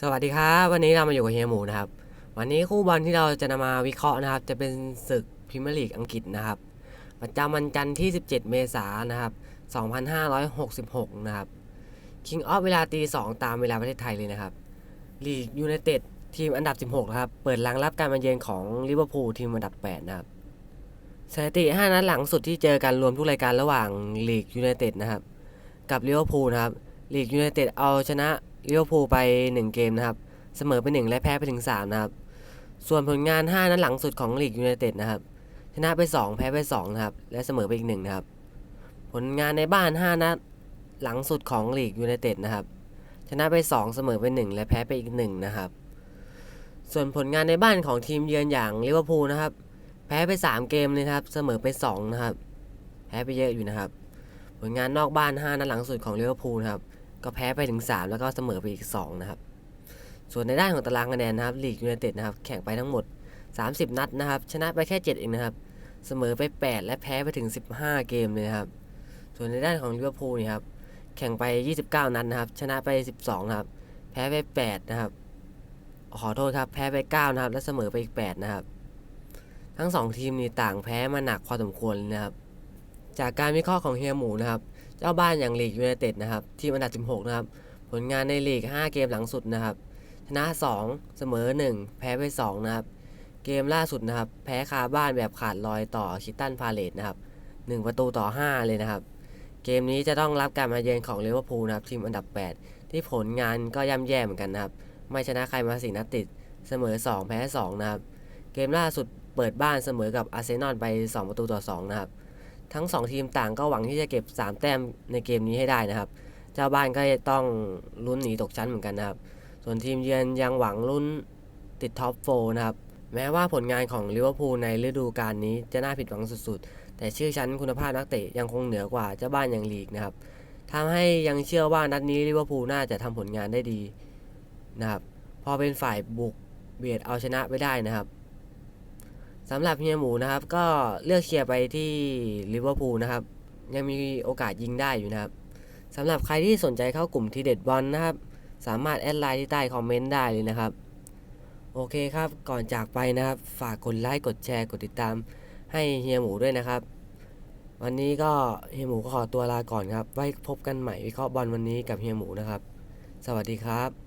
สวัสดีครับ วันนี้เรามาอยู่กับเฮียหมูนะครับ วันนี้คู่บอลที่เราจะนำมาวิเคราะห์นะครับ จะเป็นศึกพรีเมียร์ลีกอังกฤษนะครับประจำวันจันทร์ที่ 17 เมษายนนะครับ 2566 นะครับคิงออฟเวลาตี 2 ตามเวลาประเทศไทยเลยนะครับลีกยูไนเต็ดทีมอันดับ 16นะครับ เปิดลังรับการมาเยือนของลิเวอร์พูลทีมอันดับ 8 นะครับสถิติ 5 นัดหลังสุดที่เจอกันรวมทุกรายการระหว่างลีกยูไนเต็ดนะครับ กับลิเวอร์พูลนะครับลีกยูไนเต็ดเอาชนะ ลิเวอร์พูลไป 1 เกมนะครับ เสมอไป 1 และแพ้ไปถึง 3 นะครับ ส่วนผลงาน 5 นัดหลังสุดของลีกยูไนเต็ดนะครับ ชนะไป 2 แพ้ไป 2 นะครับ และเสมอไปอีก 1 นะครับ ผลงานในบ้าน 5 นัดหลังสุดของลีกยูไนเต็ดนะครับ ชนะไป 2 เสมอไป 1 และแพ้ไปอีก 1 นะครับ ส่วนผลงานในบ้านของทีมเยือนอย่างลิเวอร์พูลนะครับ แพ้ไป 3 เกมเลยครับ เสมอไป 2 นะครับ แพ้ไปเยอะอยู่นะครับ ผลงานนอกบ้าน 5 นัดหลังสุดของลิเวอร์พูลนะครับ ก็แพ้ไปถึง 3 แล้วก็เสมอไปอีก 2 นะครับ ส่วนในด้านของตารางคะแนนนะครับลีกยูไนเต็ดนะครับแข่งไปทั้งหมด 30 นัดนะครับ ชนะไปแค่ 7 เองนะครับ เสมอไป 8 และแพ้ไปถึง 15 เกมเลยนะครับ ส่วนในด้านของลิเวอร์พูลนี่ครับ แข่งไป 29 นัดนะครับ ชนะไป 12นะครับ แพ้ไป 8 นะครับ ขอโทษครับ แพ้ไป 9 นะครับ และเสมอไปอีก 8 นะครับ ทั้ง 2 ทีมนี่ต่างแพ้มาหนักพอสมควรเลยนะครับ จากการวิเคราะห์ของเฮียหมูนะครับ เจ้าบ้านอย่างลีกยูไนเต็ดนะครับทีมอันดับ 16 นะครับ ผลงานในลีก 5 เกมหลังสุดนะครับชนะ 2 เสมอ 1 แพ้ไป 2 นะครับ เกมล่าสุดนะครับ แพ้คาบ้านแบบขาดลอยต่อคิตันพาเลตนะครับ 1 ประตูต่อ 5 เลยนะครับ เกมนี้จะต้องรับการมาเยือนของลิเวอร์พูลนะครับทีมอันดับ 8 ที่ผลงานก็ย่ำแย่เหมือนกันนะครับ ไม่ชนะใครมาสี่นัดติด เสมอ 2 แพ้ 2 นะครับ เกมล่าสุดเปิดบ้านเสมอกับอาร์เซนอลไป 2 ประตูต่อ 2 นะครับ ทั้ง 2 ทีมต่างก็หวังที่จะเก็บ 3 แต้มในเกมนี้ให้ได้นะครับ เจ้าบ้านก็ต้องลุ้นหนีตกชั้นเหมือนกันนะครับ ส่วนทีมเยือนยังหวังลุ้นติดท็อปโฟนะครับ แม้ว่าผลงานของลิเวอร์พูลในฤดูกาลนี้จะน่าผิดหวังสุดๆ แต่ชื่อชั้นคุณภาพนักเตะยังคงเหนือกว่าเจ้าบ้านอย่างลีกนะครับทำให้ยังเชื่อว่านัดนี้ลิเวอร์พูลน่าจะทำผลงานได้ดีนะครับ พอเป็นฝ่ายบุกเบียดเอาชนะไปได้นะครับ สำหรับเฮียหมูนะครับ ก็เลือกเชียร์ไปที่ลิเวอร์พูลนะครับ ยังมีโอกาสยิงได้อยู่นะครับสำหรับใครที่สนใจเข้ากลุ่มทีเด็ดบอลนะครับ สามารถแอดไลน์ที่ใต้คอมเมนต์ได้เลยนะครับ โอเคครับ ก่อนจากไปนะครับ ฝากกดไลค์กดแชร์กดติดตามให้เฮียหมูด้วยนะครับ วันนี้ก็เฮียหมูก็ขอตัวลาก่อนครับ ไว้พบกันใหม่วิเคราะห์บอลวันนี้กับเฮียหมูนะครับ สวัสดีครับ